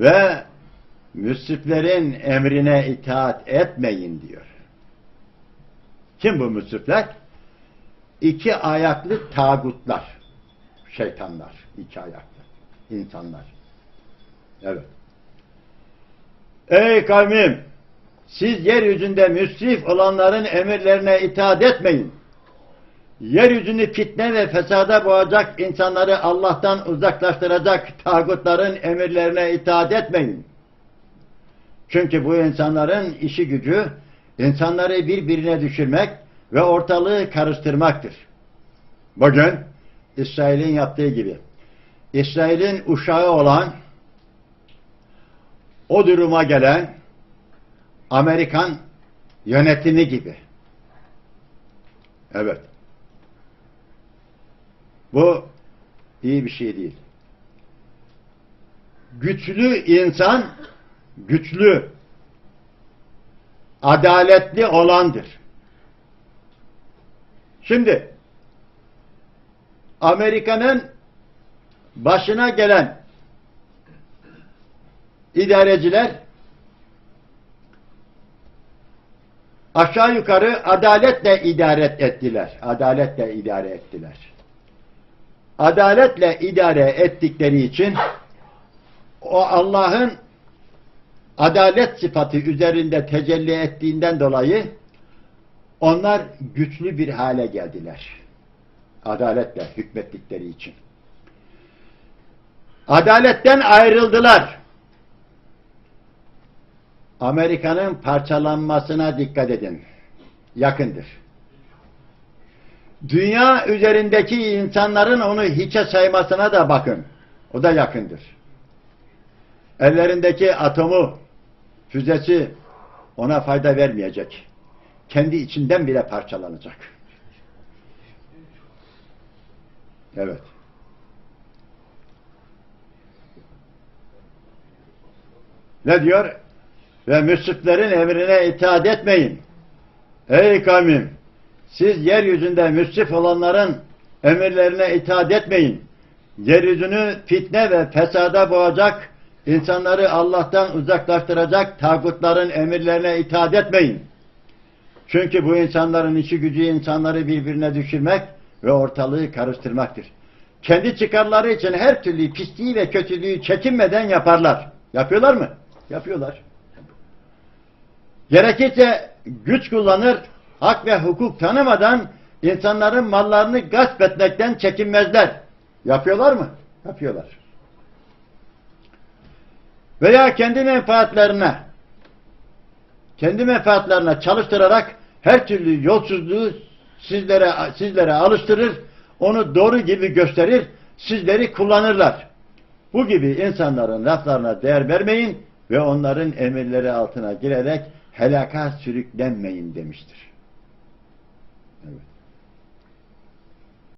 Ve müsriflerin emrine itaat etmeyin diyor. Kim bu müsrifler? İki ayaklı tağutlar. Şeytanlar. iki ayaklı. insanlar. Evet. Ey kavmim! Siz yeryüzünde müsrif olanların emirlerine itaat etmeyin. Yeryüzünü fitne ve fesada boğacak insanları Allah'tan uzaklaştıracak tağutların emirlerine itaat etmeyin. Çünkü bu insanların işi gücü insanları birbirine düşürmek ve ortalığı karıştırmaktır. Bugün İsrail'in yaptığı gibi İsrail'in uşağı olan o duruma gelen Amerikan yönetimi gibi. Evet. Bu iyi bir şey değil. Güçlü insan güçlü adaletli olandır. Şimdi Amerika'nın başına gelen idareciler aşağı yukarı adaletle idare ettiler. Adaletle idare ettiler. Adaletle idare ettikleri için o Allah'ın adalet sıfatı üzerinde tecelli ettiğinden dolayı onlar güçlü bir hale geldiler. Adaletle hükmettikleri için. Adaletten ayrıldılar. Amerika'nın parçalanmasına dikkat edin. Yakındır. Dünya üzerindeki insanların onu hiçe saymasına da bakın. O da yakındır. Ellerindeki atomu, füzesi ona fayda vermeyecek. Kendi içinden bile parçalanacak. Evet. Ne diyor? Ve müsriflerin emrine itaat etmeyin. Ey kavmim! Siz yeryüzünde müsrif olanların emirlerine itaat etmeyin. Yeryüzünü fitne ve fesada boğacak, insanları Allah'tan uzaklaştıracak tağutların emirlerine itaat etmeyin. Çünkü bu insanların işi gücü insanları birbirine düşürmek ve ortalığı karıştırmaktır. Kendi çıkarları için her türlü pisliği ve kötülüğü çekinmeden yaparlar. Yapıyorlar mı? Yapıyorlar. Gerekirse güç kullanır, hak ve hukuk tanımadan insanların mallarını gasp etmekten çekinmezler. Yapıyorlar mı? Yapıyorlar. Veya kendi menfaatlerine kendi menfaatlerine çalıştırarak her türlü yolsuzluğu sizlere sizlere alıştırır, onu doğru gibi gösterir, sizleri kullanırlar. Bu gibi insanların laflarına değer vermeyin ve onların emirleri altına girerek helaka sürüklenmeyin demiştir. Evet.